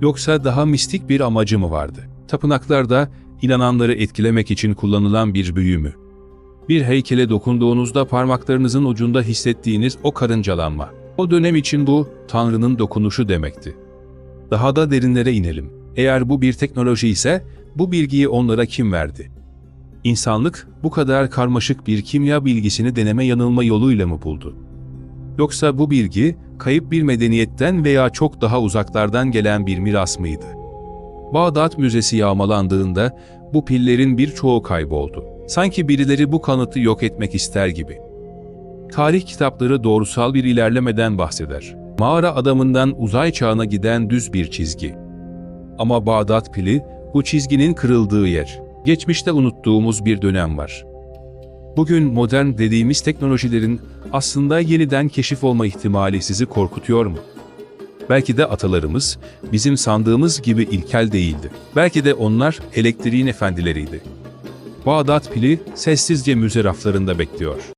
Yoksa daha mistik bir amacı mı vardı? Tapınaklarda inananları etkilemek için kullanılan bir büyü mü? Bir heykele dokunduğunuzda parmaklarınızın ucunda hissettiğiniz o karıncalanma. O dönem için bu Tanrı'nın dokunuşu demekti. Daha da derinlere inelim. Eğer bu bir teknoloji ise bu bilgiyi onlara kim verdi? İnsanlık bu kadar karmaşık bir kimya bilgisini deneme yanılma yoluyla mı buldu? Yoksa bu bilgi kayıp bir medeniyetten veya çok daha uzaklardan gelen bir miras mıydı? Bağdat Müzesi yağmalandığında bu pillerin birçoğu kayboldu. Sanki birileri bu kanıtı yok etmek ister gibi. Tarih kitapları doğrusal bir ilerlemeden bahseder. Mağara adamından uzay çağına giden düz bir çizgi. Ama Bağdat pili bu çizginin kırıldığı yer. Geçmişte unuttuğumuz bir dönem var. Bugün modern dediğimiz teknolojilerin aslında yeniden keşif olma ihtimali sizi korkutuyor mu? Belki de atalarımız bizim sandığımız gibi ilkel değildi. Belki de onlar elektriğin efendileriydi. Bağdat pili sessizce müze raflarında bekliyor.